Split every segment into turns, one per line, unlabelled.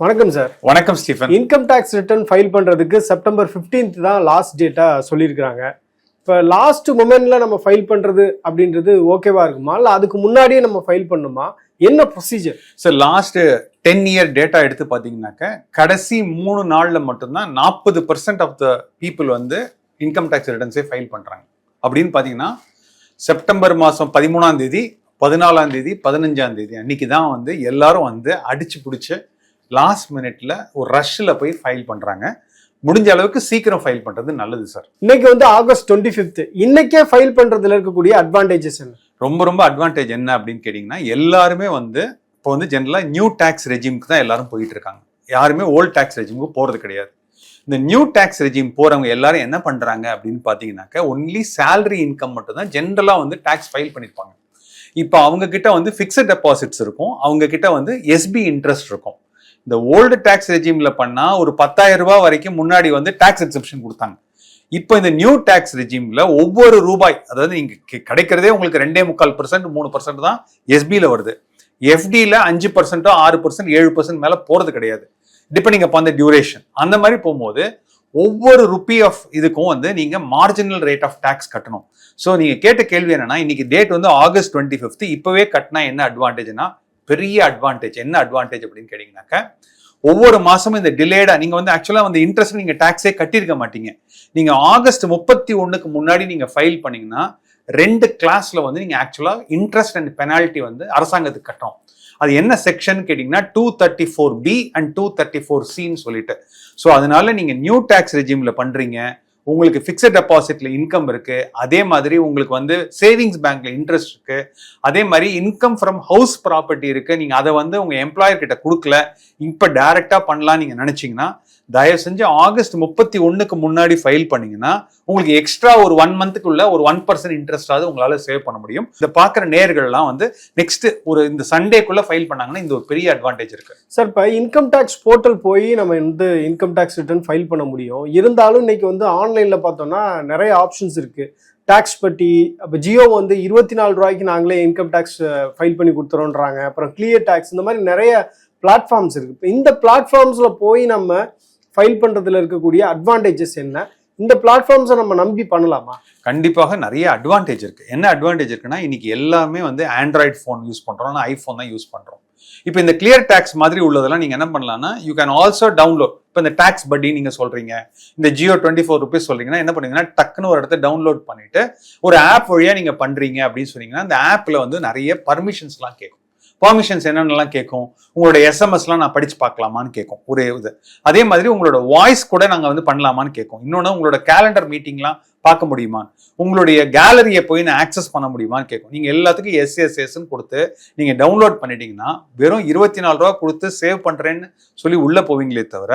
வணக்கம் சார்
வணக்கம் Stephen.
Income tax return file பண்றதுக்கு செப்டம்பர் 15th தான் லாஸ்ட் டேட்டா சொல்லியிருக்கிறாங்க. இப்போ லாஸ்ட் மொமெண்ட்ல நம்ம ஃபைல் பண்றது அப்படின்றது ஓகேவா இருக்குமா? இல்லை அதுக்கு முன்னாடியே நம்ம ஃபைல் பண்ணுமா? என்ன procedure
sir last ten year data எடுத்து பார்த்தீங்கன்னாக்க கடைசி மூணு நாளில் மட்டும்தான் நாற்பது பர்சன்ட் ஆஃப் த பீப்புள் வந்து இன்கம் டேக்ஸ் ரிட்டர்ன்ஸே ஃபைல் பண்ணுறாங்க அப்படின்னு பார்த்தீங்கன்னா செப்டம்பர் மாதம் பதிமூணாம் தேதி பதினாலாம் தேதி பதினஞ்சாம் தேதி அன்னைக்கு தான் வந்து எல்லாரும் வந்து அடிச்சு பிடிச்சி லாஸ்ட் மினிட்ல ஒரு ரஷ்ல போய் ஃபைல் பண்ணுறாங்க முடிஞ்ச அளவுக்கு சீக்கிரம் ஃபைல் பண்ணுறது நல்லது சார்
இன்னைக்கு வந்து ஆகஸ்ட் டுவெண்ட்டி ஃபிஃப்த் இன்னைக்கே ஃபைல் பண்றதுல இருக்கக்கூடிய அட்வான்டேஜஸ் என்ன?
ரொம்ப ரொம்ப அட்வான்டேஜ் என்ன அப்படின்னு கேட்டிங்கன்னா எல்லாருமே வந்து இப்போ வந்து ஜென்ரலாக நியூ டேக்ஸ் ரெஜிம்க்கு தான் எல்லாரும் போயிட்டு இருக்காங்க. யாருமே ஓல்ட் டேக்ஸ் ரெஜிமுக்கு போகிறது கிடையாது. இந்த நியூ டேக்ஸ் ரெஜிம் போகிறவங்க எல்லாரும் என்ன பண்ணுறாங்க அப்படின்னு பார்த்தீங்கன்னாக்க ஒன்லி salary இன்கம் மட்டும் தான் ஜென்ரலாக வந்து டேக்ஸ் ஃபைல் பண்ணியிருப்பாங்க இப்போ அவங்க கிட்ட வந்து ஃபிக்ஸட் டெபாசிட்ஸ் இருக்கும். அவங்க கிட்ட வந்து எஸ்பி இன்ட்ரெஸ்ட் இருக்கும். இந்த ஓல்டு டேக்ஸ் ரெஜிம்ல பண்ணா ஒரு பத்தாயிரம் ரூபாய் வரைக்கும் முன்னாடி வந்து டேக்ஸ் எக்ஸப்ஷன் கொடுத்தாங்க. இப்போ இந்த நியூ டேக்ஸ் ரெஜிம்ல ஒவ்வொரு ரூபாய் அதாவது நீங்க கிடைக்கிறதே உங்களுக்கு ரெண்டே முக்கால் பர்சன்ட் மூணு பர்சன்ட் தான் எஸ்பியில் வருது. எஃப்டியில் அஞ்சு பர்சன்ட்டோ ஆறு பர்சன்ட் ஏழு பர்சன்ட் மேலே போகிறது கிடையாது. டிபெண்டிங் அப்போ அந்த டியூரேஷன் அந்த மாதிரி போகும்போது ஒவ்வொரு ருப்பி ஆஃப் இதுக்கும் வந்து நீங்க மார்ஜினல் ரேட் ஆஃப் டேக்ஸ் கட்டணும். ஸோ நீங்க கேட்ட கேள்வி என்னன்னா இன்னைக்கு டேட் வந்து ஆகஸ்ட் டுவெண்ட்டி ஃபிஃப்த் இப்பவே கட்டினா என்ன அட்வான்டேஜ்னா பெரிய அட்வான்டேஜ் என்ன அட்வான்டேஜ் அப்படின்னு கேட்டீங்கன்னாக்க ஒவ்வொரு மாசமும் இந்த டிலேடா நீங்க வந்து ஆக்சுவலா வந்து இன்ட்ரெஸ்ட் நீங்க டாக்ஸே கட்டியிருக்க மாட்டீங்க. நீங்க ஆகஸ்ட் முப்பத்தி ஒண்ணுக்கு முன்னாடி நீங்க ஃபைல் பண்ணீங்கன்னா ரெண்டு கிளாஸ்ல வந்து நீங்க ஆக்சுவலா இன்ட்ரெஸ்ட் அண்ட் பெனால்ட்டி வந்து அரசாங்கத்துக்கு கட்டணும். அது என்ன செக்ஷன் கேட்டிங்கன்னா two thirty four B and two thirty four சின்னு சொல்லிட்டு. ஸோ அதனால நீங்க நியூ டேக்ஸ் ரெஜிம்ல பண்றீங்க. உங்களுக்கு ஃபிக்ஸட் டெபாசிட்ல இன்கம் இருக்கு அதே மாதிரி உங்களுக்கு வந்து சேவிங்ஸ் பேங்க்ல இன்ட்ரெஸ்ட் இருக்கு அதே மாதிரி இன்கம் ஃப்ரம் ஹவுஸ் ப்ராப்பர்ட்டி இருக்கு. நீங்க அதை வந்து உங்க எம்ப்ளாயர் கிட்ட கொடுக்கல இப்ப டைரக்டா பண்ணலாம் நீங்க நினைச்சீங்கன்னா தயவு செஞ்சு ஆகஸ்ட் முப்பத்தி ஒன்றுக்கு முன்னாடி ஃபைல் பண்ணீங்கன்னா உங்களுக்கு எக்ஸ்ட்ரா ஒரு ஒன் மந்த்துக்குள்ள ஒரு ஒன் பர்சன்ட் இன்ட்ரெஸ்டாவது உங்களால் சேவ் பண்ண முடியும். இதை பார்க்குற நேர்கள்லாம் வந்து நெக்ஸ்ட் ஒரு இந்த சண்டேக்குள்ள ஃபைல் பண்ணாங்கன்னா இந்த ஒரு பெரிய அட்வான்டேஜ் இருக்கு.
சார் இப்போ இன்கம் டேக்ஸ் போர்ட்டல் போய் நம்ம வந்து இன்கம் டேக்ஸ் ரிட்டர்ன் ஃபைல் பண்ண முடியும். இருந்தாலும் இன்னைக்கு வந்து ஆன்லைனில் பார்த்தோம்னா நிறைய ஆப்ஷன்ஸ் இருக்கு. டேக்ஸ் பட்டி அப்போ ஜியோ வந்து இருபத்தி நாலு ரூபாய்க்கு நாங்களே இன்கம் டேக்ஸ் ஃபைல் பண்ணி கொடுத்துறோன்றாங்க. அப்புறம் கிளியர் டேக்ஸ் இந்த மாதிரி நிறைய பிளாட்ஃபார்ம்ஸ் இருக்கு. இப்போ இந்த பிளாட்ஃபார்ம்ஸில் போய் நம்ம ஃபைல் பண்ணுறதுல இருக்கக்கூடிய அட்வான்டேஜஸ் என்ன? இந்த பிளாட்ஃபார்ம்ஸை நம்ம நம்பி பண்ணலாமா?
கண்டிப்பாக நிறைய அட்வான்டேஜ் இருக்கு. என்ன அட்வான்டேஜ் இருக்குன்னா இன்னைக்கு எல்லாமே வந்து ஆண்ட்ராய்ட் ஃபோன் யூஸ் பண்றோம் ஐஃபோன் தான் யூஸ் பண்றோம். இப்போ இந்த கிளியர் டேக்ஸ் மாதிரி உள்ளதெல்லாம் நீங்க என்ன பண்ணலாம்னா யூ கேன் ஆல்சோ டவுன்லோட் இப்போ இந்த டேக்ஸ் பட்டி நீங்க சொல்றீங்க இந்த ஜியோ டுவெண்ட்டி ஃபோர் ருபீஸ் சொல்றீங்கன்னா என்ன பண்ணுவீங்கன்னா டக்குன்னு ஒரு இடத்த டவுன்லோட் பண்ணிட்டு ஒரு ஆப் வழியா நீங்க பண்றீங்க அப்படின்னு சொன்னீங்கன்னா அந்த ஆப்ல வந்து நிறைய பர்மிஷன்ஸ்லாம் கேட்கும். பர்மிஷன்ஸ் என்னென்னலாம் கேட்கும் உங்களோட எஸ்எம்எஸ்லாம் நான் படிச்சு பார்க்கலாமான்னு கேட்கும் ஒரே இது. அதே மாதிரி உங்களோட வாய்ஸ் கூட நாங்கள் வந்து பண்ணலாமான்னு கேட்கும் இன்னொன்று உங்களோட கேலண்டர் மீட்டிங்லாம் பார்க்க முடியுமா? உங்களுடைய கேலரியை போய் நான் ஆக்சஸ் பண்ண முடியுமான்னு கேட்கும் நீங்கள் எல்லாத்துக்கும் எஸ்எஸ்எஸ்ன்னு கொடுத்து நீங்கள் டவுன்லோட் பண்ணிட்டீங்கன்னா வெறும் இருபத்தி நாலு ரூபா கொடுத்து சேவ் பண்ணுறேன்னு சொல்லி உள்ளே போவீங்களே தவிர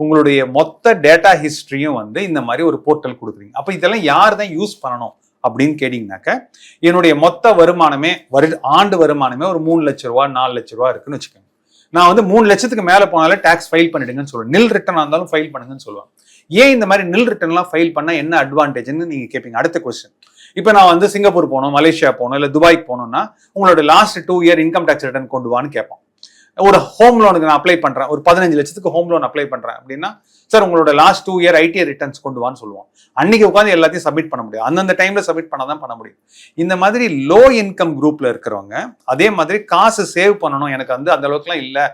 உங்களுடைய மொத்த டேட்டா ஹிஸ்ட்ரியும் வந்து இந்த மாதிரி ஒரு போர்ட்டல் கொடுக்குறீங்க. அப்போ இதெல்லாம் யார் தான் யூஸ் பண்ணணும்? அப்படின்னு கேட்டிங்கனாக்க என்னுடைய மொத்த வருமானமே வரு ஆண்டு வருமானமே ஒரு மூணு லட்ச ரூபா நாலு லட்ச ரூபா இருக்குன்னு வச்சுக்கோங்க. நான் வந்து மூணு லட்சத்துக்கு மேலே போனாலே டேக்ஸ் ஃபைல் பண்ணிடுங்கன்னு சொல்லுவேன். நில் ரிட்டர்ன் இருந்தாலும் ஃபைல் பண்ணுங்கன்னு சொல்லுவேன். ஏன் இந்த மாதிரி நில் ரிட்டர்ன்லாம் ஃபைல் பண்ணால் என்ன அட்வான்டேஜ்னு நீங்கள் கேட்பீங்க அடுத்த கொஸ்டின் இப்போ நான் வந்து சிங்கப்பூர் போகணும் மலேசியா போகணும் இல்லை துபாய்க்கு போகணும்னா உங்களோட last two year income tax return கொண்டு வான்னு கேட்போம். ஒரு ஹோம் லோனுக்கு நான் அப்ளை பண்றேன். ஒரு பதினஞ்சு லட்சத்துக்கு ஹோம் லோன் அப்ளை பண்றேன். அப்படின்னா சார் உங்களோட last two year ITI returns கொண்டு வான்னு சொல்லுவோம். அன்னைக்கு உட்காந்து எல்லாத்தையும் சப்மிட் பண்ண முடியும். அந்தந்த டைம்ல சப்மிட் பண்ண தான் பண்ண முடியும். இந்த மாதிரி லோ இன்கம் குரூப்ல இருக்கிறவங்க அதே மாதிரி காசு சேவ் பண்ணணும். எனக்கு வந்து அந்த அளவுக்குலாம் இல்லை.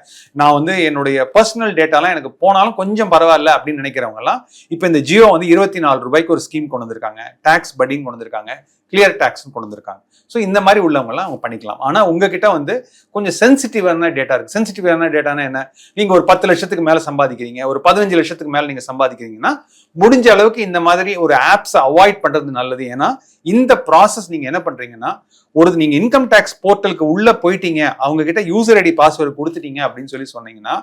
நான் வந்து என்னுடைய பர்சனல் டேட்டாலாம் எனக்கு போனாலும் கொஞ்சம் பரவாயில்ல அப்படின்னு நினைக்கிறவங்க எல்லாம் இப்போ இந்த ஜியோ வந்து இருபத்தி நாலு ரூபாய்க்கு ஒரு ஸ்கீம் கொண்டு வந்திருக்காங்க. டாக்ஸ் பட்டிங் கொண்டு வந்திருக்காங்க. கிளியர் டேக்ஸ் கொண்டு வந்திருக்காங்க. ஸோ இந்த மாதிரி உள்ளவங்கலாம் அவங்க பண்ணிக்கலாம். ஆனால் உங்ககிட்ட வந்து கொஞ்சம் சென்சிட்டிவான டேட்டா இருக்கு. சென்சிட்டிவான டேட்டானா என்ன? நீங்க ஒரு பத்து லட்சத்துக்கு மேலே சம்பாதிக்கிறீங்க. ஒரு பதினஞ்சு லட்சத்துக்கு மேலே நீங்க சம்பாதிக்கிறீங்கன்னா முடிஞ்ச அளவுக்கு இந்த மாதிரி ஒரு ஆப்ஸை அவாய்ட் பண்றது நல்லது. ஏன்னா இந்த ப்ராசஸ் நீங்க என்ன பண்றீங்கன்னா ஒரு நீங்க இன்கம் டேக்ஸ் போர்ட்டலுக்கு உள்ள போயிட்டீங்க அவங்க கிட்ட யூசர் ஐடி பாஸ்வேர்டு கொடுத்துட்டீங்க அப்படின்னு சொல்லி சொன்னீங்கன்னா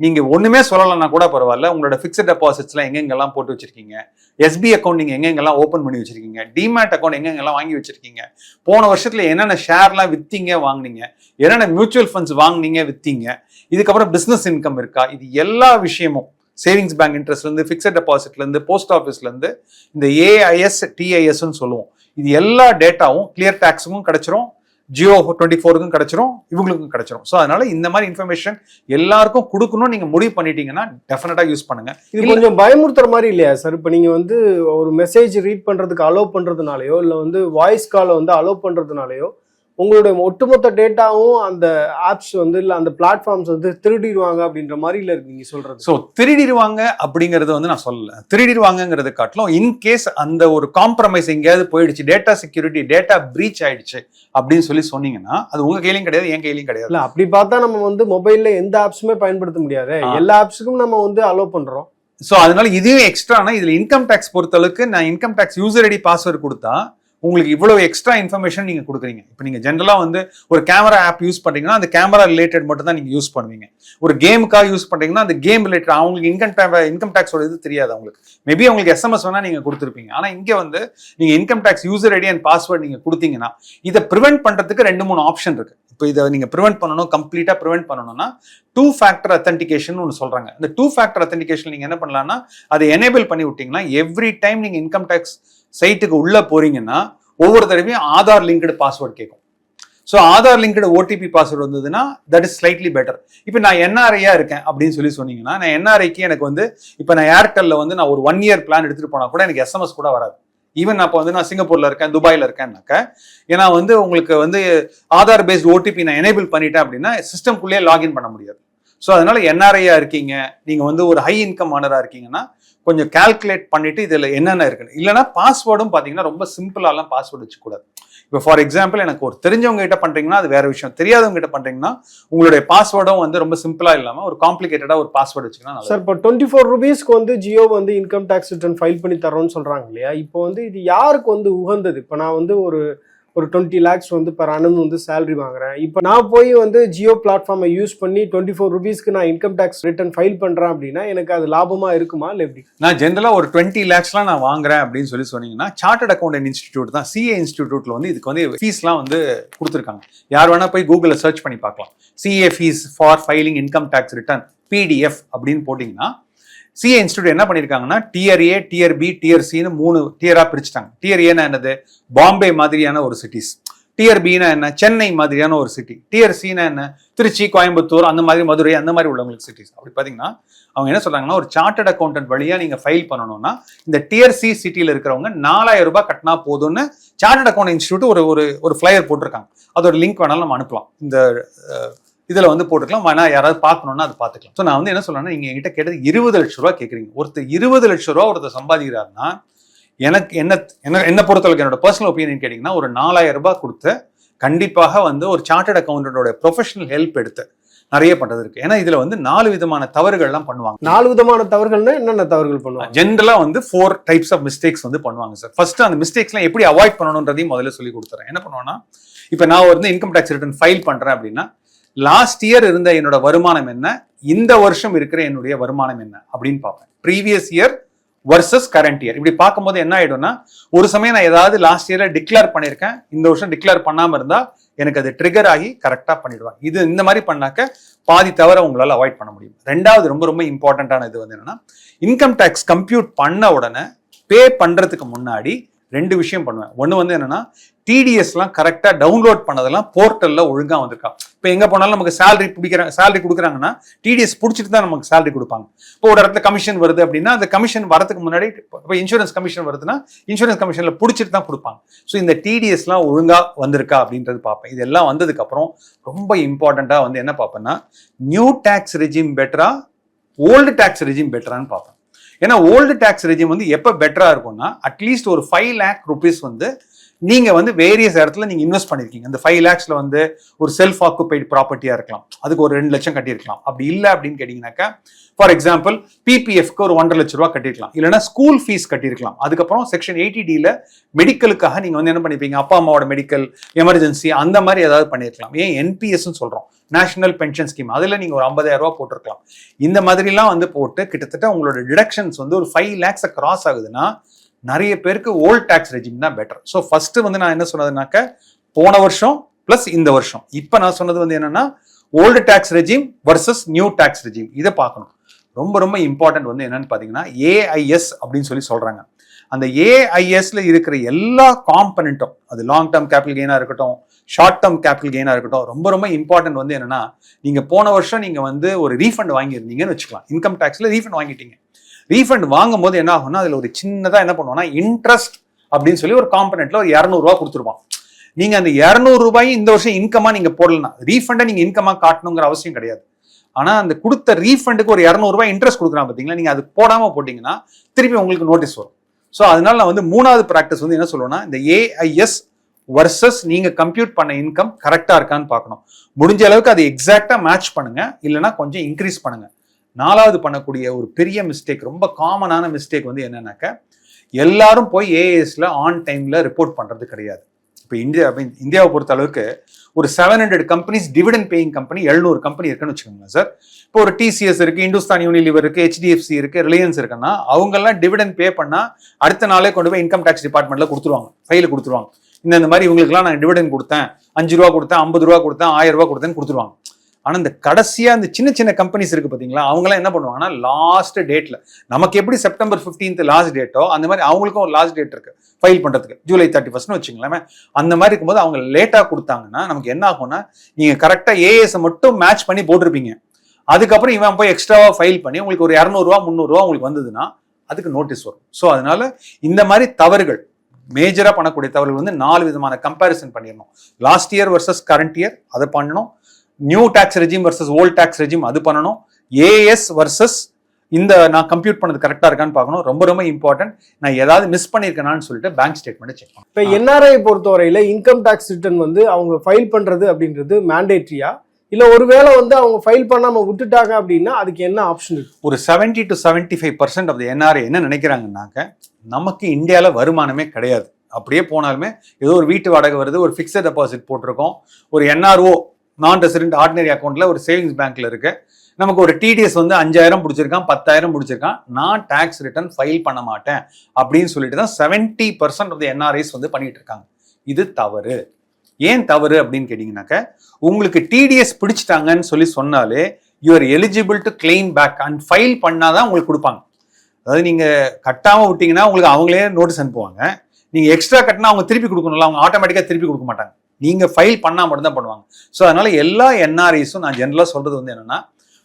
நீங்க ஒண்ணுமே சொல்லலைன்னா கூட பரவாயில்ல உங்களோட ஃபிக்ஸட் டெபாசிட்ஸ்லாம் எங்கெங்கெல்லாம் போட்டு வச்சிருக்கீங்க எஸ்பி அக்கௌண்ட் நீங்க எங்கெங்கெல்லாம் ஓப்பன் பண்ணி வச்சிருக்கீங்க டிமேட் அக்கௌண்ட் எங்கெங்கெல்லாம் வாங்கி வச்சிருக்கீங்க போன வருஷத்துல என்னென்ன ஷேர்லாம் வித்தீங்க வாங்குனீங்க என்னென்ன மியூச்சுவல் ஃபண்ட்ஸ் வாங்குனீங்க வித்தீங்க இதுக்கப்புறம் பிசினஸ் இன்கம் இருக்கா இது எல்லா விஷயமும் சேவிங்ஸ் பேங்க் இன்ட்ரெஸ்ட்ல இருந்து ஃபிக்ஸட் டெபாசிட்ல இருந்து போஸ்ட் ஆஃபீஸ்ல இருந்து இந்த ஏஐஎஸ் டிஐஎஸ்ன்னு சொல்லுவோம் இது எல்லா டேட்டாவும் கிளியர் டேக்ஸுக்கும் கிடைச்சிரும் ஜியோ டுவெண்ட்டி ஃபோருக்கும் கிடைச்சிரும் இவங்களுக்கும் கிடைச்சிரும். ஸோ அதனால இந்த மாதிரி இன்ஃபர்மேஷன் எல்லாருக்கும் கொடுக்கணும்னு நீங்க முடிவு பண்ணிட்டீங்கன்னா டெஃபினட்டா யூஸ் பண்ணுங்க.
இது கொஞ்சம் பயமுறுத்துற மாதிரி இல்லையா சார் இப்போ நீங்க வந்து ஒரு மெசேஜ் ரீட் பண்றதுக்கு அலோவ் பண்றதுனாலயோ இல்ல வந்து வாய்ஸ் காலை வந்து அலோவ் பண்றதுனாலயோ உங்களுடைய ஒட்டுமொத்த டேட்டாவும் அந்த ஆப்ஸ் வந்து இல்ல அந்த பிளாட்ஃபார்ம்ஸ் வந்து திருடிடுவாங்க அப்படின்ற மாதிரி இல்ல இருக்கு நீங்க சொல்றது.
ஸோ திருடிடுவாங்க அப்படிங்கறது வந்து நான் சொல்லல. திருடிடுவாங்கங்கிறது காட்டிலும் இன்கேஸ் அந்த ஒரு காம்ப்ரமைஸ் எங்கேயாவது போயிடுச்சு டேட்டா செக்யூரிட்டி டேட்டா பிரீச் ஆயிடுச்சு அப்படின்னு சொல்லி சொன்னீங்கன்னா அது உங்க கையிலையும் கிடையாது என் கையிலையும் கிடையாது.
இல்ல அப்படி பார்த்தா நம்ம வந்து மொபைல்ல எந்த ஆப்ஸுமே பயன்படுத்த முடியாது. எல்லா ஆப்ஸுக்கும் நம்ம வந்து அலோவ் பண்றோம்.
ஸோ அதனால இதுவும் எக்ஸ்ட்ரானா இதுல இன்கம் டேக்ஸ் பொறுத்தளவுக்கு நான் income tax user ID password கொடுத்தா உங்களுக்கு இவ்வளவு எக்ஸ்ட்ரா இன்ஃபர்மேஷன் நீங்க கொடுக்குறீங்க. இப்போ நீங்க ஜென்ரலா வந்து ஒரு கேமரா ஆப் யூஸ் பண்றீங்கன்னா அந்த கேமரா ரிலேட்டட் மட்டும் தான் நீங்க யூஸ் பண்ணுவீங்க. ஒரு கேமுக்காக யூஸ் பண்றீங்கன்னா அந்த கேம் ரிலேட்டட் அவங்களுக்கு இன்கம் டேக்ஸ் இன்கம் டேக்ஸோட இது தெரியாது அவங்களுக்கு. மேபி அவங்களுக்கு எஸ்எம்எஸ் வேணா நீங்க கொடுத்துருப்பீங்க. ஆனா இங்க வந்து நீங்க income tax user ID and password நீங்க கொடுத்தீங்கன்னா இதை ப்ரிவென்ட் பண்றதுக்கு ரெண்டு மூணு ஆப்ஷன் இருக்கு. இப்போ இதை நீங்க ப்ரிவெண்ட் பண்ணணும் கம்ப்ளீட்டா ப்ரிவெண்ட் பண்ணணும்னா டூ ஃபேக்டர் அத்தன்டிகேஷன் ஒன்று சொல்றாங்க. இந்த டூ ஃபேக்டர் அத்தன்டிகேஷன் நீங்க என்ன பண்ணலாம்னா அதை எனேபிள் பண்ணி விட்டீங்கன்னா எவ்ரி டைம் நீங்க இன்கம் டேக்ஸ் சைட்டுக்கு உள்ளே போறீங்கன்னா ஒவ்வொரு தடவையும் ஆதார் லிங்க்டு பாஸ்வேர்ட் கேட்கும் so Aadhaar linked OTP password வந்ததுன்னா தட் இஸ் ஸ்லைட்லி பெட்டர் இப்போ நான் என்ஆர்ஐயா இருக்கேன் அப்படின்னு சொல்லி சொன்னீங்கன்னா நான் என்ஆர்ஐக்கு எனக்கு வந்து இப்போ நான் ஏர்டெல்ல வந்து நான் ஒரு ஒன் இயர் பிளான் எடுத்துகிட்டு போனால் கூட எனக்கு எஸ்எம்எஸ் கூட வராது. ஈவன் நான் இப்போ வந்து நான் சிங்கப்பூர்ல இருக்கேன் துபாயில் இருக்கேன்னாக்க ஏன்னா வந்து உங்களுக்கு வந்து ஆதார் பேஸ்ட் ஓடிபி நான் எனேபிள் பண்ணிட்டேன் அப்படின்னா சிஸ்டம்குள்ளேயே லாகின் பண்ண முடியாது. ஸோ அதனால என்ஆர்ஐயா இருக்கீங்க நீங்கள் வந்து ஒரு ஹை இன்கம் ஆனராக இருக்கீங்கன்னா கொஞ்சம் கால்குலேட் பண்ணிட்டு இதில் என்னென்ன இருக்குன்னு. இல்லைன்னா பாஸ்வேர்டும் பார்த்தீங்கன்னா ரொம்ப சிம்பிளாலாம் பாஸ்வேர்டு வச்சுக்கூடாது. இப்போ ஃபார் எக்ஸாம்பிள் எனக்கு ஒரு தெரிஞ்சவங்க கிட்ட பண்ணுறீங்கன்னா அது வேற விஷயம். தெரியாதவங்க கிட்ட பண்ணுறீங்கன்னா உங்களுடைய பாஸ்வேர்டும் வந்து ரொம்ப சிம்பிளாக இல்லாமல் ஒரு காம்ப்ளிகேட்டடாக ஒரு பாஸ்வேர்டு வச்சுக்கலாம்
சார் இப்போ டுவெண்ட்டி ஃபோர் ருபீஸ்க்கு வந்து ஜியோ வந்து இன்கம் டேக்ஸ் ரிட்டர்ன் ஃபைல் பண்ணி தரோம்னு சொல்கிறாங்க இல்லையா? இப்போ வந்து இது யாருக்கு வந்து உகந்தது? இப்போ நான் வந்து ஒரு ஒரு டுவெண்ட்டி லேக்ஸ் வந்து பர் அனம் வந்து சேலரி வாங்குறேன். இப்போ நான் போய் வந்து ஜியோ பிளாட்ஃபார்மை யூஸ் பண்ணி டுவெண்ட்டி ஃபோர் ருபீஸ்க்கு நான் இன்கம் டேக்ஸ் ரிட்டர்ன் ஃபைல் பண்ணுறேன் அப்படின்னா எனக்கு அது லாபமாக இருக்குமா இல்லை எப்படி?
நான் ஜென்ரலாக ஒரு டுவெண்ட்டி லேக்ஸ்லாம் நான் வாங்குறேன் அப்படின்னு சொல்லி சொன்னீங்கன்னா சார்ட்டட் அக்கௌண்டன்ட் இன்ஸ்டிடியூட் தான் சிஏ இன்ஸ்டிடியூட்டில் வந்து இதுக்கு வந்து ஃபீஸ்லாம் வந்து கொடுத்துருக்காங்க. யார் வேணால் போய் கூகுளில் சர்ச் பண்ணி பார்க்கலாம். CA fees for filing income tax return PDF அப்படின்னு போட்டிங்கன்னா சிஏ இன்ஸ்டியூட் என்ன பண்ணியிருக்காங்கன்னா TR A TR B TR சின்னு மூணு டியராக பிரிச்சுட்டாங்க. டிஆர் ஏன்னா என்னது? பாம்பே மாதிரியான ஒரு சிட்டிஸ் டிஆர் பினா என்ன? சென்னை மாதிரியான ஒரு சிட்டி டிஆர் சினா என்ன? திருச்சி கோயம்புத்தூர் அந்த மாதிரி மதுரை அந்த மாதிரி உள்ளவங்களுக்கு சிட்டிஸ் அப்படி பார்த்தீங்கன்னா அவங்க என்ன சொல்றாங்கன்னா ஒரு சார்ட்டட் அக்கௌண்டன்ட் வழியாக நீங்கள் ஃபைல் பண்ணணும்னா இந்த டிஆர்சி சிட்டியில் இருக்கிறவங்க நாலாயிரம் ரூபாய் கட்டினா போதும்னு சார்ட்டட் அக்கௌண்ட் இன்ஸ்டியூட் ஒரு ஒரு ஒரு ஃப்ளையர் போட்டிருக்காங்க. அதோட லிங்க் வேணாலும் நம்ம அனுப்பலாம். இந்த இதுல வந்து போட்டுக்கலாம். வேணா யாராவது பார்க்கணும்னா அது பார்த்துக்கலாம். ஸோ நான் வந்து என்ன சொல்றேன்னா நீங்க என்கிட்ட கேட்டது இருபது லட்ச ரூபா கேட்குறீங்க ஒருத்தர் இருபது லட்ச ரூபா ஒருத்தர் சம்பாதிக்கிறாருன்னா எனக்கு என்ன என்ன என்ன பொறுத்தளவுக்கு என்னோட பர்சனல் ஒப்பீனியன் கேட்டிங்கன்னா ஒரு நாலாயிரம் ரூபாய் கொடுத்து கண்டிப்பாக வந்து ஒரு சார்ட்டட் அக்கௌண்டன்டோட ப்ரொஃபஷனல் ஹெல்ப் எடுத்து நிறைய பண்றது இருக்கு. ஏன்னா இதுல வந்து நாலு விதமான தவறுகள்லாம் பண்ணுவாங்க.
நாலு விதமான தவறுகள்னா என்னென்ன தவறுகள் பண்ணுவாங்க?
ஜென்ரலா வந்து ஃபோர் டைப்ஸ் ஆஃப் மிஸ்டேக்ஸ் வந்து பண்ணுவாங்க சார் ஃபர்ஸ்ட் அந்த மிஸ்டேக்ஸ்லாம் எப்படி அவாய்ட் பண்ணணுன்றதையும் முதல்ல சொல்லி கொடுத்துறேன். என்ன பண்ணுவேன்னா இப்போ நான் வந்து இன்கம் டேக்ஸ் ரிட்டர்ன் ஃபைல் பண்றேன் அப்படின்னா லாஸ்ட் இயர் இருந்த என்னோட வருமானம் என்ன? இந்த வருஷம் இருக்கிற என்னுடைய வருமானம் என்ன? அப்படின்னு பார்ப்பேன். Previous year versus current year இப்படி பார்க்கும்போது என்ன ஆயிடும்னா ஒரு சமயம் நான் ஏதாவது லாஸ்ட் இயர்ல டிக்ளேர் பண்ணியிருக்கேன். இந்த வருஷம் டிக்ளேர் பண்ணாமல் இருந்தா எனக்கு அது ட்ரிகர் ஆகி கரெக்டாக பண்ணிடுவாங்க. இது இந்த மாதிரி பண்ணாக்க பாதி தவிர உங்களால் அவாய்ட் பண்ண முடியும். ரெண்டாவது ரொம்ப ரொம்ப இம்பார்ட்டண்ட்டான இது வந்து என்னன்னா இன்கம் டேக்ஸ் கம்ப்யூட் பண்ண உடனே பே பண்ணுறதுக்கு முன்னாடி ரெண்டு விஷயம் பண்ணுவேன். ஒன்று வந்து என்னன்னா டிடிஎஸ்லாம் கரெக்டாக டவுன்லோட் பண்ணதெல்லாம் போர்ட்டலில் ஒழுங்காக வந்திருக்கா இப்போ எங்கே போனாலும் நமக்கு சேலரி பிடிக்கிறாங்க சேலரி கொடுக்குறாங்கன்னா டிடிஎஸ் பிடிச்சிட்டு தான் நமக்கு சேலரி கொடுப்பாங்க. இப்போ ஒரு இடத்துல கமிஷன் வருது அப்படின்னா அந்த கமிஷன் வரதுக்கு முன்னாடி இப்போ இன்சூரன்ஸ் கமிஷன் வருதுன்னா இன்சூரன்ஸ் கமிஷனில் பிடிச்சிட்டு தான் கொடுப்பாங்க. ஸோ இந்த டிடிஎஸ்லாம் ஒழுங்காக வந்திருக்கா அப்படின்றது பார்ப்பேன். இதெல்லாம் வந்ததுக்கப்புறம் ரொம்ப இம்பார்ட்டண்ட்டாக வந்து என்ன பார்ப்பேன்னா நியூ டேக்ஸ் ரெஜிம் பெட்டரா ஓல்டு டேக்ஸ் ரெஜிம் பெட்டரான்னு பார்ப்பேன். ஏன்னா ஓல்டு டேக்ஸ் ரெஜிம் வந்து எப்போ பெட்டராக இருக்கும்னா அட்லீஸ்ட் ஒரு ஃபைவ் லேக் ருபீஸ் வந்து நீங்க வந்து வேரியஸ் இடத்துல நீங்க இன்வெஸ்ட் பண்ணிருக்கீங்க. இந்த ஃபைவ் லேக்ஸ்ல வந்து ஒரு செல்ஃப் ஆக்குபைடு ப்ராப்பர்ட்டியா இருக்கலாம். அதுக்கு ஒரு ரெண்டு லட்சம் கட்டியிருக்கலாம். அப்படி இல்லை அப்படின்னு கேட்டீங்கன்னாக்கா ஃபார் எக்ஸாம்பிள் பிபிஎஃப்க்கு ஒரு ஒன்றரை லட்ச ரூபா கட்டிருக்கலாம் இல்லைன்னா ஸ்கூல் ஃபீஸ் கட்டியிருக்கலாம். அதுக்கப்புறம் செக்ஷன் எயிட்டி டியில் மெடிக்கலுக்காக நீங்க வந்து என்ன பண்ணிருப்பீங்க அப்பா அம்மாவோட மெடிக்கல் எமர்ஜென்சி அந்த மாதிரி ஏதாவது பண்ணியிருக்கலாம். ஏன்? என்பிஎஸ்ன்னு சொல்றோம். நேஷனல் பென்ஷன் ஸ்கீம் அதில் நீங்க ஒரு ஐம்பதாயிரம் ரூபா போட்டிருக்கலாம். இந்த மாதிரிலாம் வந்து போட்டு கிட்டத்தட்ட உங்களோட டிடக்ஷன்ஸ் வந்து ஒரு ஃபைவ் லேக்ஸை கிராஸ் ஆகுதுன்னா நிறைய பேருக்கு ஓல்ட் டேக்ஸ் ரெஜிம் தான் பெட்டர் ஸோ ஃபர்ஸ்ட் வந்து நான் என்ன சொன்னதுனாக்க போன வருஷம் பிளஸ் இந்த வருஷம். இப்போ நான் சொன்னது வந்து என்னன்னா old tax regime versus new tax regime இதை பார்க்கணும். ரொம்ப ரொம்ப இம்பார்ட்டன்ட் வந்து என்னன்னு பார்த்தீங்கன்னா ஏஐஎஸ் அப்படின்னு சொல்லி சொல்கிறாங்க அந்த ஏஐஎஸ்ல இருக்கிற எல்லா காம்பனண்ட்டும் அது லாங் டேர்ம் கேபிட்டல் கெயினாக இருக்கட்டும் ஷார்ட் டேர்ம் கேபிட்டல் கெயினாக இருக்கட்டும் ரொம்ப ரொம்ப இம்பார்ட்டன்ட் வந்து என்னன்னா நீங்கள் போன வருஷம் நீங்கள் வந்து ஒரு ரீஃபண்ட் வாங்கியிருந்தீங்கன்னு வச்சுக்கலாம். இன்கம் டேக்ஸில் ரீஃபண்ட் வாங்கிட்டீங்க. ரீஃபண்ட் வாங்கும் போது என்ன ஆகும்னா அதில் ஒரு சின்னதாக என்ன பண்ணுவோம்னா இன்ட்ரெஸ்ட் அப்படின்னு சொல்லி ஒரு காம்பனண்ட்ல ஒரு இரநூறுவா கொடுத்துருவான். நீங்கள் அந்த இரநூறுபாயும் இந்த வருஷம் இன்கமாக நீங்கள் போடலனா ரீஃபண்டை நீங்கள் இன்கமாக காட்டணுங்கிற அவசியம் கிடையாது. ஆனால் அந்த கொடுத்த ரீஃபண்டுக்கு ஒரு இரநூறுபா இன்ட்ரெஸ்ட் கொடுக்குறான் பார்த்தீங்கன்னா நீங்கள் அது போடாமல் போட்டிங்கன்னா திருப்பி உங்களுக்கு நோட்டீஸ் வரும். ஸோ அதனால நான் வந்து மூணாவது ப்ராக்டிஸ் வந்து என்ன சொல்லுவேன்னா இந்த ஏஐஎஸ் வர்சஸ் நீங்கள் கம்ப்யூட் பண்ண இன்கம் கரெக்டாக இருக்கான்னு பார்க்கணும். முடிஞ்ச அளவுக்கு அது எக்ஸாக்டாக மேட்ச் பண்ணுங்க. இல்லைன்னா கொஞ்சம் இன்க்ரீஸ் பண்ணுங்கள் நாலாவது பண்ணக்கூடிய ஒரு பெரிய மிஸ்டேக் ரொம்ப காமனான மிஸ்டேக் வந்து என்னன்னாக்க எல்லாரும் போய் ஏஎஸ்ல ஆன் டைம்ல ரிப்போர்ட் பண்றது கிடையாது. இப்போ இந்தியா இந்தியாவை பொறுத்த அளவுக்கு ஒரு seven hundred companies dividend paying company எழுநூறு கம்பெனி இருக்குன்னு வச்சுக்கோங்களேன் சார் இப்போ ஒரு டிசிஎஸ் இருக்கு இந்துஸ்தான் யூனிலிவர் இருக்கு ஹெச்டிஎஃப்சி இருக்கு ரிலையன்ஸ் இருக்குன்னா அவங்கெல்லாம் டிவிடன் பே பண்ணா அடுத்த நாளே கொண்டு போய் இன்கம் டேக்ஸ் டிபார்ட்மெண்ட்ல கொடுத்துருவாங்க ஃபைல கொடுத்துருவாங்க. இந்த இந்த மாதிரி இவங்களுக்குலாம் நான் டிவிடன் கொடுத்தேன் அஞ்சு ரூபா கொடுத்தேன் ஐம்பது ரூபா கொடுத்தேன் ஆயிரம் ரூபா கொடுத்தேன்னு கொடுத்துருவாங்க. ஆனால் இந்த கடைசியாக இந்த சின்ன சின்ன கம்பெனிஸ் இருக்குது பார்த்தீங்களா அவங்களாம் என்ன பண்ணுவாங்கன்னா லாஸ்ட் டேட்டில் நமக்கு எப்படி செப்டம்பர் 15th லாஸ்ட் டேட்டோ அந்த மாதிரி அவங்களுக்கும் ஒரு லாஸ்ட் டேட் இருக்குது ஃபைல் பண்ணுறதுக்கு ஜூலை தேர்ட்டி ஃபர்ஸ்ட்னு வச்சுங்களேன் அந்த மாதிரி இருக்கும்போது அவங்க லேட்டாக கொடுத்தாங்கன்னா நமக்கு என்ன ஆகும்னா நீங்கள் கரெக்டாக ஏஎஸை மட்டும் மேட்ச் பண்ணி போட்டிருப்பீங்க. அதுக்கப்புறம் இவன் போய் எக்ஸ்ட்ராவாக ஃபைல் பண்ணி உங்களுக்கு ஒரு இரநூறுவா முந்நூறுரூவா உங்களுக்கு வந்ததுன்னா அதுக்கு நோட்டீஸ் வரும். ஸோ அதனால இந்த மாதிரி தவறுகள் மேஜராக பண்ணக்கூடிய தவறுகள் வந்து நாலு விதமான கம்பேரிசன் பண்ணிடணும். Last year versus current year அதை பண்ணணும். New tax regime versus old tax regime அது பண்ணணும். ஏஎஸ் வர்சஸ் இந்த நான் கம்ப்யூட் பண்ணது கரெக்டா இருக்கான்னு பார்க்கணும். ரொம்ப ரொம்ப இம்பார்ட்டன்ட் நான் ஏதாவது மிஸ் பண்ணியிருக்கேனான்னு சொல்லிட்டு பேங்க் ஸ்டேட்மெண்ட் செக் பண்ணணும்.
இப்போ என்ஆர்ஐ பொறுத்தவரையில இன்கம் டேக்ஸ் ரிட்டர்ன் வந்து அவங்க ஃபைல் பண்றது அப்படின்றது மேண்டேட்ரியா இல்ல ஒருவேளை வந்து அவங்க ஃபைல் பண்ணாம விட்டுட்டாங்க அப்படின்னா அதுக்கு என்ன ஆப்ஷன் இருக்கு?
ஒரு 70 to 75% five percent of NRI என்ன நினைக்கிறாங்கன்னாக்க நமக்கு இந்தியாவில் வருமானமே கிடையாது. அப்படியே போனாலுமே ஏதோ ஒரு வீட்டு வாடகை வருது ஒரு ஃபிக்ஸட் டெபாசிட் போட்டிருக்கோம். ஒரு என்ஆர்ஓ நான் ரெசிடென்ட் ஆர்டினரி அக்கௌண்ட்ல ஒரு சேவிங்ஸ் பேங்க்ல இருக்கு. நமக்கு ஒரு டிடிஎஸ் வந்து அஞ்சாயிரம் பிடிச்சிருக்கான் பத்தாயிரம் பிடிச்சிருக்கான். நான் டாக்ஸ் ரிட்டர்ன் ஃபைல் பண்ண மாட்டேன் அப்படின்னு சொல்லிட்டு தான் செவன்டி பர்சன்ட் ஆஃப் என்ஆர்ஐஸ் வந்து பண்ணிட்டு இருக்காங்க. இது தவறு. ஏன் தவறு அப்படின்னு கேட்டிங்கனாக்க உங்களுக்கு டிடிஎஸ் பிடிச்சிட்டாங்கன்னு சொல்லி சொன்னாலே you're eligible to claim back and file பண்ணாதான் உங்களுக்கு கொடுப்பாங்க. அதாவது நீங்க கட்டாம விட்டீங்கன்னா உங்களுக்கு அவங்களே நோட்டீஸ் அனுப்புவாங்க. நீங்க எக்ஸ்ட்ரா கட்டினா அவங்க திருப்பி கொடுக்கணும்ல அவங்க ஆட்டோமேட்டிக்காக திருப்பி கொடுக்க மாட்டாங்க. நீங்க ஃபைல் பண்ணா மட்டும்தான் பண்ணுவாங்க. ஸோ அதனால எல்லா என்ஆர்ஐஸும் நான் ஜென்ரலா சொல்றது வந்து என்னன்னா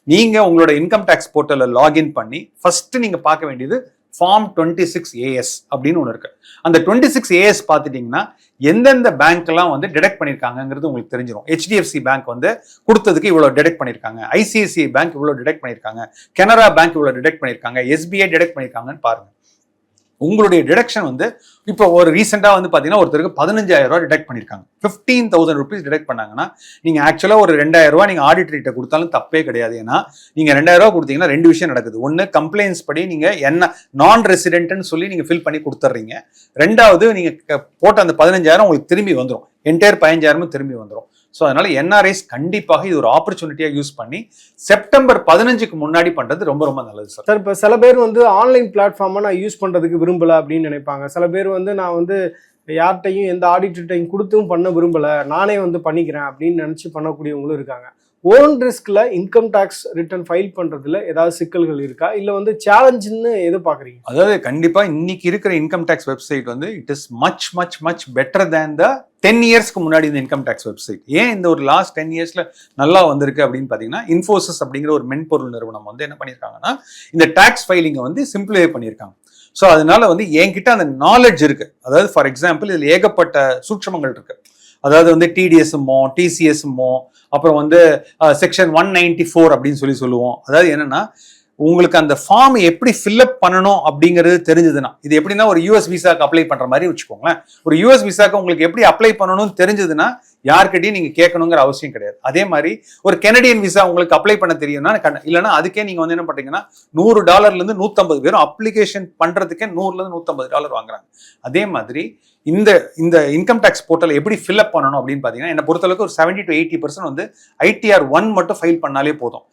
நீங்க உங்களோட இன்கம் டேக்ஸ் போர்ட்டலில் லாகின் பண்ணி ஃபர்ஸ்ட் நீங்க பார்க்க வேண்டியது ஃபார்ம் டுவெண்ட்டி சிக்ஸ் ஏஎஸ் அப்படின்னு ஒன்று இருக்கு. அந்த டுவெண்ட்டி சிக்ஸ் ஏஎஸ் பார்த்துட்டிங்கன்னா எந்தெந்த பேங்க்லாம் வந்து டிடெக்ட் பண்ணியிருக்காங்கிறது உங்களுக்கு தெரிஞ்சிடும் ஹெச்டிஎஃப்சி பேங்க் வந்து கொடுத்ததுக்கு இவ்வளோ டிடெக்ட் பண்ணியிருக்காங்க ஐசிஐசிஐ பேங்க் இவ்வளோ டிடெக்ட் பண்ணியிருக்காங்க கனரா பேங்க் இவ்வளோ டிடெக்ட் பண்ணியிருக்காங்க எஸ்பிஐ டிடெக்ட் பண்ணியிருக்காங்கன்னு பாருங்க. உங்களுடைய டிடக்ஷன் வந்து இப்போ ஒரு ரீசெண்டாக வந்து பார்த்தீங்கன்னா ஒருத்தருக்கு பதினஞ்சாயிரம் ரூபா டிடெக்ட் பண்ணியிருக்காங்க ஃபிஃப்டீன் தௌசண்ட் ருபீஸ் டிடெக்ட் பண்ணாங்கன்னா நீங்கள் ஆக்சுவலாக ஒரு ரெண்டாயிரம் ரூபா நீங்கள் ஆடிட்டர்கிட்ட கொடுத்தாலும் தப்பே கிடையாது. ஏன்னா நீங்கள் ரெண்டாயிரம் ரூபா கொடுத்தீங்கன்னா ரெண்டு விஷயம் நடக்குது. ஒன்று கம்ப்ளைண்ட்ஸ் படி நீங்கள் என்ன நான் ரெசிடென்ட்னு சொல்லி நீங்கள் ஃபில் பண்ணி கொடுத்துட்றீங்க ரெண்டாவது நீங்கள் போட்ட அந்த பதினஞ்சாயிரம் உங்களுக்கு திரும்பி வந்துடும் என்டையர் பதினஞ்சாயிரமும் திரும்பி வந்துடும் ஸோ அதனால என்ஆர்ஐஸ் கண்டிப்பாக இது ஒரு ஆப்பர்ச்சுனிட்டியாக யூஸ் பண்ணி செப்டம்பர் பதினஞ்சுக்கு முன்னாடி பண்ணுறது ரொம்ப ரொம்ப நல்லது சார்
சார் இப்போ சில பேர் வந்து ஆன்லைன் பிளாட்ஃபார்மை நான் யூஸ் பண்ணுறதுக்கு விரும்பலை அப்படின்னு நினைப்பாங்க. சில பேர் வந்து நான் வந்து யார்கிட்டையும் எந்த ஆடிட்டர்ட்டையும் கொடுத்தும் பண்ண விரும்பலை. நானே வந்து பண்ணிக்கிறேன் அப்படின்னு நினச்சி பண்ணக்கூடியவங்களும் இருக்காங்க. ஓன் ரிஸ்கில் இன்கம் டேக்ஸ் ரிட்டர்ன் ஃபைல் பண்ணுறதுல ஏதாவது சிக்கல்கள் இருக்கா? இல்லை வந்து சேலஞ்சுன்னு எது பார்க்குறீங்க
அதாவது கண்டிப்பாக இன்னைக்கு இருக்கிற இன்கம் டேக்ஸ் வெப்சைட் வந்து it is much much much better than the ten இயர்ஸ்க்கு முன்னாடி இந்த இன்கம் டேக்ஸ் வெப்சைட் ஏன் இந்த ஒரு லாஸ்ட் டென் இயர்ஸில் நல்லா வந்திருக்கு அப்படின்னு பார்த்தீங்கன்னா இன்ஃபோசிஸ் அப்படிங்கிற ஒரு மென்பொருள் நிறுவனம் வந்து என்ன பண்ணியிருக்காங்கன்னா இந்த டேக்ஸ் ஃபைலிங்கை வந்து சிம்பிளிஃபை பண்ணியிருக்காங்க ஸோ அதனால வந்து என்கிட்ட அந்த நாலேஜ் இருக்குது அதாவது ஃபார் எக்ஸாம்பிள் இதில் ஏகப்பட்ட சூட்சமங்கள் இருக்குது அதாவது வந்து டிடிஎஸ்மோ டிசிஎஸ்மோ அப்புறம் வந்து செக்ஷன் ஒன் நைன்டி ஃபோர் அப்படின்னு சொல்லி சொல்லுவோம். அதாவது என்னன்னா உங்களுக்கு அந்த ஃபார்ம் எப்படி ஃபில்அப் பண்ணணும் அப்படிங்கிறது தெரிஞ்சதுன்னா இது எப்படின்னா ஒரு யூஎஸ் விசாக்கு அப்ளை பண்ணுற மாதிரி வச்சுக்கோங்களேன். ஒரு யூஎஸ் விசாக்கு உங்களுக்கு எப்படி அப்ளை பண்ணணும்னு தெரிஞ்சதுன்னா யார்கிட்டையும் நீங்கள் கேட்கணுங்கிற அவசியம் கிடையாது. அதே மாதிரி ஒரு கெனடியன் விசா உங்களுக்கு அப்ளை பண்ண தெரியும்னா இல்லைன்னா அதுக்கே நீங்கள் வந்து என்ன பண்ணுறீங்கன்னா நூறு டாலர்லேருந்து நூற்றம்பது பேரும் அப்ளிகேஷன் பண்ணுறதுக்கே நூறுலேருந்து நூற்றம்பது டாலர் வாங்குறாங்க. அதே மாதிரி இந்த இந்த இன்கம் டேக்ஸ் போர்ட்டல் எப்படி ஃபில்அப் பண்ணணும் அப்படின்னு பார்த்தீங்கன்னா என்னை பொறுத்தளவுக்கு ஒரு செவன்டி டு எயிட்டி பர்சன்ட் வந்து ஐடிஆர் ஒன் மட்டும் ஃபைல் பண்ணாலே போதும்.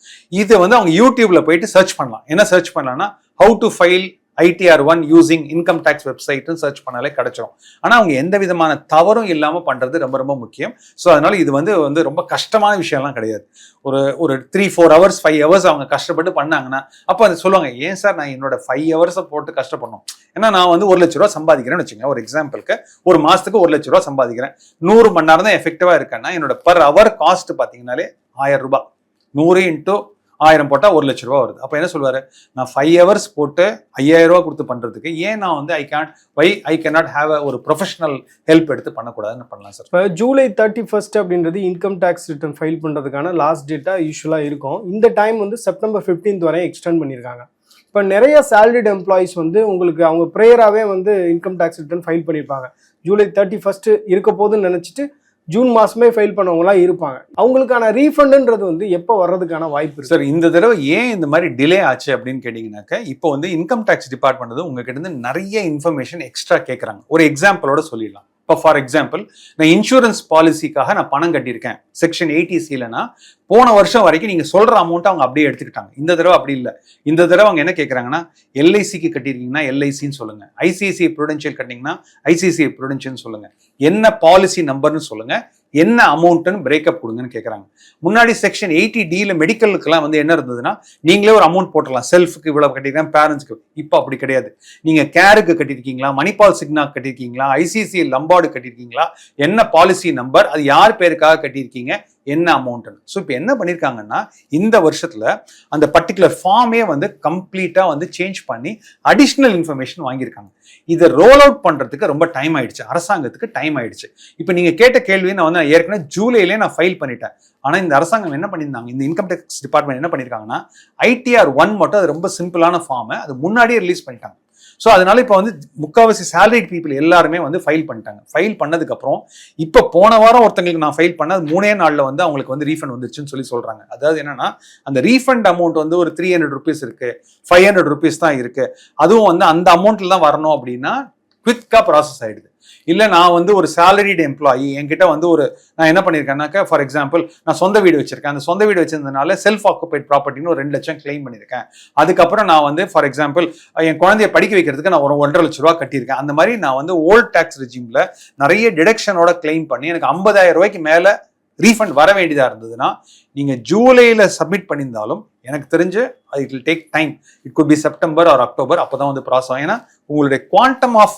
இது வந்து அவங்க யூடியூப்ல போயிட்டு சர்ச் பண்ணலாம். என்ன சர்ச் பண்ணலாம்னா how to file ITR one using income tax வெப்சைட்னு search பண்ணாலே கிடைச்சிடும் ஆனால் அவங்க எந்த விதமான தவறும் இல்லாமல் பண்ணுறது ரொம்ப ரொம்ப முக்கியம். ஸோ அதனால் இது வந்து வந்து ரொம்ப கஷ்டமான விஷயம்லாம் கிடையாது. ஒரு ஒரு three four hours five hours அவங்க கஷ்டப்பட்டு பண்ணாங்கன்னா அப்போ அது சொல்லுவாங்க ஏன் சார் நான் என்னோட ஃபைவ் ஹவர்ஸை போட்டு கஷ்டப்படணும்? ஏன்னா நான் வந்து ஒரு லட்ச ரூபா சம்பாதிக்கிறேன்னு வச்சுங்க ஒரு எக்ஸாம்பிளுக்கு ஒரு மாதத்துக்கு ஒரு லட்ச ரூபா சம்பாதிக்கிறேன். நூறு மணி நேரம் தான் எஃபெக்டிவாக இருக்கேன்னா என்னோட பர் ஹவர் காஸ்ட் பார்த்தீங்கன்னாலே ஆயிரம் ரூபாய். நூறு இன்ட்டு ஆயிரம் போட்டால் ஒரு லட்ச ரூபா வருது. அப்போ என்ன சொல்வார்? நான் ஃபைவ் ஹவர்ஸ் போட்டு ஐயாயிரம் ரூபா கொடுத்து பண்ணுறதுக்கு ஏன் நான் வந்து I can why I cannot have ஒரு ப்ரொஃபஷனல் ஹெல்ப் எடுத்து பண்ணக்கூடாதுன்னு பண்ணலாம் சார்
இப்போ ஜூலை தேர்ட்டி ஃபர்ஸ்ட் அப்படின்றது இன்கம் டேக்ஸ் ரிட்டர்ன் ஃபைல் பண்ணுறதுக்கான லாஸ்ட் டேட்டாக யூஸ்வலாக இருக்கும். இந்த டைம் வந்து செப்டம்பர் ஃபிஃப்டீன்த் வரையும் எக்ஸ்டெண்ட் பண்ணியிருக்காங்க இப்போ நிறைய சேலரிட் எம்ப்ளாயிஸ் வந்து உங்களுக்கு அவங்க ப்ரேயராகவே வந்து இன்கம் டேக்ஸ் ரிட்டர்ன் ஃபைல் பண்ணியிருப்பாங்க ஜூலை தேர்ட்டி ஃபஸ்ட்டு இருக்க போதுன்னு நினச்சிட்டு ஜூன் மாசமே ஃபைல் பண்ணவங்களாம் இருப்பாங்க. அவங்களுக்கான ரீஃபண்டுன்றது வந்து எப்போ வர்றதுக்கான வாய்ப்பு
சார் இந்த தடவை ஏன் இந்த மாதிரி டிலே ஆச்சு அப்படின்னு கேட்டிங்கனாக்க இப்போ வந்து இன்கம் டேக்ஸ் டிபார்ட்மெண்ட் வந்து உங்ககிட்ட இருந்து நிறைய இன்ஃபர்மேஷன் எக்ஸ்ட்ரா கேட்குறாங்க ஒரு எக்ஸாம்பிளோட சொல்லிடலாம். இப்போ ஃபார் எக்ஸாம்பிள் நான் இன்சூரன்ஸ் பாலிசிக்காக நான் பணம் கட்டியிருக்கேன். செக்ஷன் எயிட்டி சிலனா போன வருஷம் வரைக்கும் நீங்கள் சொல்கிற அமௌண்ட்டை அவங்க அப்படியே எடுத்துக்கிட்டாங்க. இந்த தடவை அப்படி இல்லை. இந்த தடவை அவங்க என்ன கேட்குறாங்கன்னா எல்ஐசிக்கு கட்டியிருக்கீங்கன்னா எல்ஐசின்னு சொல்லுங்கள் ஐசிஐசிஐ ப்ரூடென்ஷியல் கட்டிங்கன்னா ஐசிஐசிஐ ப்ரூடென்ஷியல்னு சொல்லுங்கள் என்ன பாலிசி நம்பர்னு சொல்லுங்கள் என்ன அமௌண்ட்டுன்னு பிரேக்கப் கொடுங்கன்னு கேட்குறாங்க முன்னாடி செக்ஷன் எயிட்டி டியில் மெடிக்கலுக்குலாம் வந்து என்ன இருந்ததுன்னா நீங்களே ஒரு அமௌண்ட் போட்டலாம் செல்ஃபுக்கு இவ்வளோ கட்டிருக்கேன் பேரண்ட்ஸ்க்கு இப்போ அப்படி கிடையாது. நீங்கள் கேருக்கு கட்டியிருக்கீங்களா? மணிபால் சிக்னா கட்டியிருக்கீங்களா? ஐசிசி லம்பார்டு கட்டியிருக்கீங்களா? என்ன பாலிசி நம்பர் அது யார் பேருக்காக கட்டியிருக்கீங்க? என்ன அமௌண்ட்டுன்னு ஸோ இப்போ என்ன பண்ணியிருக்காங்கன்னா இந்த வருஷத்தில் அந்த பர்டிகுலர் ஃபார்மே வந்து கம்ப்ளீட்டாக வந்து சேஞ்ச் பண்ணி அடிஷ்னல் இன்ஃபர்மேஷன் வாங்கியிருக்காங்க. இதை ரோல் அவுட் பண்ணுறதுக்கு ரொம்ப டைம் ஆயிடுச்சு. அரசாங்கத்துக்கு டைம் ஆயிடுச்சு. இப்போ நீங்கள் கேட்ட கேள்வியை நான் வந்து ஏற்கனவே ஜூலையிலே நான் ஃபைல் பண்ணிட்டேன். ஆனால் இந்த அரசாங்கம் என்ன பண்ணியிருந்தாங்க? இந்த இன்கம் டேக்ஸ் டிபார்ட்மெண்ட் என்ன பண்ணியிருக்காங்கன்னா ஐடிஆர் ஒன் மட்டும் அது ரொம்ப சிம்பிளான ஃபார்மை அது முன்னாடியே ரிலீஸ் பண்ணிட்டாங்க. ஸோ அதனால இப்போ வந்து முக்காவாசி சேலரிட் பீப்புள் எல்லாருமே வந்து ஃபைல் பண்ணிட்டாங்க. ஃபைல் பண்ணதுக்கப்புறம் இப்போ போன வாரம் ஒருத்தங்களுக்கு நான் ஃபைல் பண்ண மூணே நாளில் வந்து அவங்களுக்கு வந்து ரீஃபண்ட் வந்துருச்சுன்னு சொல்லி சொல்கிறாங்க அதாவது என்னன்னா அந்த ரீஃபண்ட் அமௌண்ட் வந்து ஒரு த்ரீ ஹண்ட்ரட் ருபீஸ் இருக்கு. ஃபைவ் ஹண்ட்ரட் ருபீஸ் தான் இருக்கு. அதுவும் வந்து அந்த அமௌண்ட்டில் தான் வரணும் அப்படின்னா குவிக்காக ப்ராசஸ் ஆயிடுது. இல்லை நான் வந்து ஒரு சேலரிடு எம்ப்ளாயி என்கிட்ட வந்து ஒரு நான் என்ன பண்ணியிருக்கேன்னாக்கா ஃபார் எக்ஸாம்பிள் நான் சொந்த வீடு வச்சிருக்கேன். அந்த சொந்த வீடு வச்சிருந்தனால செல்ஃப் ஆக்குபைட் ப்ராப்பர்ட்டின்னு ஒரு ரெண்டு லட்சம் கிளைம் பண்ணியிருக்கேன் அதுக்கப்புறம் நான் வந்து ஃபார் எக்ஸாம்பிள் என் குழந்தைய படிக்க வைக்கிறதுக்கு நான் ஒரு ஒன்றரை லட்ச ரூபா கட்டியிருக்கேன். அந்த மாதிரி நான் வந்து ஓல்ட் டேக்ஸ் ரெஜிமில் நிறைய டிடக்ஷனோட கிளைம் பண்ணி எனக்கு ஐம்பதாயிரம் ரூபாய்க்கு மேலே ரீஃபண்ட் வர வேண்டியதாக இருந்ததுன்னா நீங்கள் ஜூலையில் சப்மிட் பண்ணியிருந்தாலும் எனக்கு தெரிஞ்சு it will take time it could be September or October அப்போ தான் வந்து ப்ராசஸ் ஆகும். ஏன்னா உங்களுடைய குவான்டம் ஆஃப்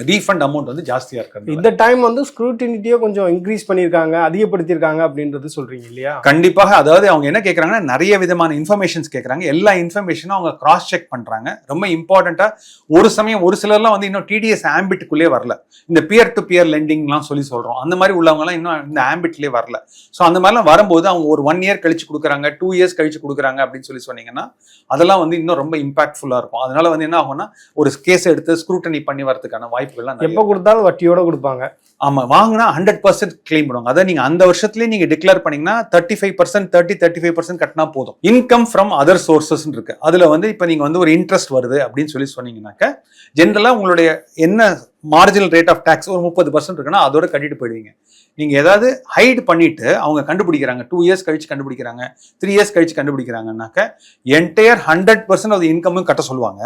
ரீஃபண்ட் அமௌண்ட் வந்து ஜாஸ்தியாக இருக்கிறது
இந்த டைம் வந்து ஸ்க்ரூட்டினிட்டியை கொஞ்சம் இன்க்ரீஸ் பண்ணியிருக்காங்க அதிகப்படுத்தியிருக்காங்க அப்படின்றது சொல்றீங்க இல்லையா?
கண்டிப்பாக. அதாவது அவங்க என்ன கேட்குறாங்கன்னா நிறைய விதமான இன்ஃபர்மேஷன்ஸ் கேட்குறாங்க எல்லா இன்ஃபர்மேஷனும் அவங்க கிராஸ் செக் பண்ணுறாங்க ரொம்ப இம்பார்ட்டண்ட்டாக ஒரு சமயம் ஒரு சிலர்லாம் வந்து இன்னும் டிடிஎஸ் ஆம்பிட்டுக்குள்ளே வரல. இந்த பியர் டு பியர் லெண்டிங்லாம் சொல்லி சொல்கிறோம் அந்த மாதிரி உள்ளவங்கலாம் இன்னும் இந்த ஆம்பிட்லேயே வரல. ஸோ அந்த மாதிரிலாம் வரும்போது அவங்க ஒரு ஒன் இயர் கழிச்சு கொடுக்குறாங்க டூ இயர்ஸ் கழிச்சு கொடுக்குறாங்க அப்படின்னு சொல்லி சொன்னீங்கன்னா அதெல்லாம் வந்து இன்னும் ரொம்ப இம்பாக்ட்ஃபுல்லாக இருக்கும். அதனால வந்து என்ன ஆகும்னா ஒரு கேஸ் எடுத்து ஸ்க்ரூட்டனி பண்ணி வரதுக்கான வாய்ப்புகள்லாம்
எப்போ கொடுத்தாலும் வட்டியோட கொடுப்பாங்க.
ஆமா வாங்கினா ஹண்ட்ரட் பர்சன்ட் கிளைம் பண்ணுவாங்க. அதாவது நீங்க அந்த வருஷத்துலயே நீங்க டிக்ளேர் பண்ணீங்கன்னா thirty five percent thirty thirty five percent கட்டினா போதும். இன்கம் ஃப்ரம் அதர் சோர்சஸ் இருக்கு. அதுல வந்து இப்ப நீங்க வந்து ஒரு இன்ட்ரெஸ்ட் வருது அப்படின்னு சொல்லி சொன்னீங்கன்னாக்க ஜென்ரலா உங்களுடைய என்ன மார்ஜினல் ரேட் ஆஃப் டேக்ஸ் ஒரு முப்பது பர்சன்ட் இருக்குன்னா அதோட கட்டிட்டு போயிடுவீங்க. நீங்க ஏதாவது ஹைட் பண்ணிட்டு அவங்க கண்டுபிடிக்கிறாங்க. டூ இயர்ஸ் கழிச்சு கண்டுபிடிக்கிறாங்க. த்ரீ இயர்ஸ் கழிச்சு கண்டுபிடிக்கிறாங்கன்னாக்க என்டையர் ஹண்ட்ரட் பர்சன்ட் ஆஃப் இன்கமும் கட்ட சொல்லுவாங்க.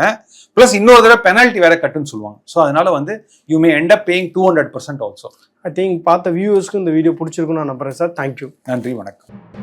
ப்ளஸ் இன்னொரு தடவை பெனால்ட்டி வேற கட்டுன்னு சொல்லுவாங்க. ஸோ அதனால வந்து you may end up paying two hundred percent also
I think பார்த்த வியூவர்ஸ்க்கு இந்த வீடியோ பிடிச்சிருக்குன்னு நான் நம்புறேன் சார் தேங்க்யூ
நன்றி வணக்கம்.